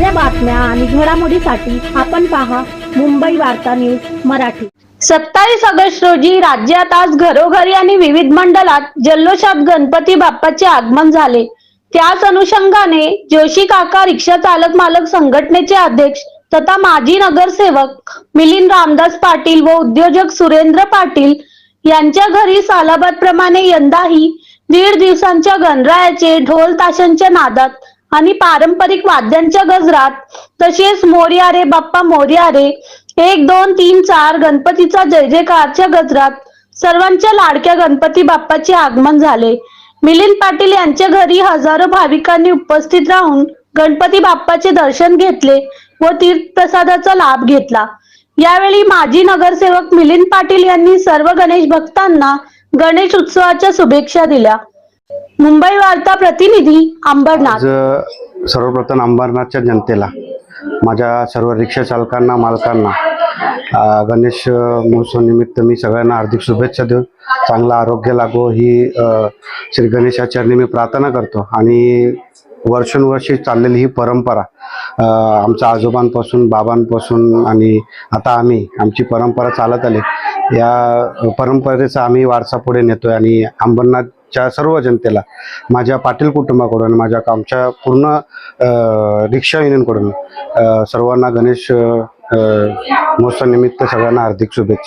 आणि घडामोडीसाठी आपण पहा मुंबई वार्ता न्यूज मराठी. सत्तावीस ऑगस्ट रोजी राज्यात आज घरोघरी आणि विविध मंडळात जल्लोषात गणपती बाप्पाचे आगमन झाले. त्याच अनुषंगाने जोशी काका रिक्षा चालक मालक संघटनेचे अध्यक्ष तथा माजी नगरसेवक मिलिंद रामदास पाटील व उद्योजक सुरेंद्र पाटील यांच्या घरी सालाबाद प्रमाणे यंदाही दीड दिवसांच्या गणरायाचे ढोल ताशांच्या नादात आणि पारंपरिक वाद्यांच्या गजरात तसेच मोर्या रे बाप्पा मोर्या रे एक दोन तीन चार गणपतीचा जय जयकारच्या गजरात सर्वांच्या लाडक्या गणपती बाप्पाचे आगमन झाले. मिलिंद पाटील यांच्या घरी हजारो भाविकांनी उपस्थित राहून गणपती बाप्पाचे दर्शन घेतले व तीर्थप्रसादाचा लाभ घेतला. यावेळी माजी नगरसेवक मिलिंद पाटील यांनी सर्व गणेश भक्तांना गणेश उत्सवाच्या शुभेच्छा दिल्या. मुंबई वार्ता प्रतिनिधी अंबरनाथ. सर्वप्रथम अंबरनाथच्या जनतेला माझ्या सर्व रिक्षा चालकांना मालकांना गणेश महोत्सवनिमित्त मी सगळ्यांना हार्दिक शुभेच्छा देऊन चांगलं आरोग्य लागो ही श्री गणेशाचरणी मी प्रार्थना करतो. आणि वर्षानुवर्षी चाललेली ही परंपरा आमच्या आजोबांपासून बाबांपासून आणि आता आम्ही आमची परंपरा चालत आली. या परंपरेचा आम्ही वारसा पुढे नेतोय आणि अंबरनाथ च्या सर्व जनतेला माझ्या पाटील कुटुंबाकडून माझ्या आमच्या पूर्ण रिक्षा युनियनकडून सर्वांना गणेश महोत्सवानिमित्त सगळ्यांना हार्दिक शुभेच्छा.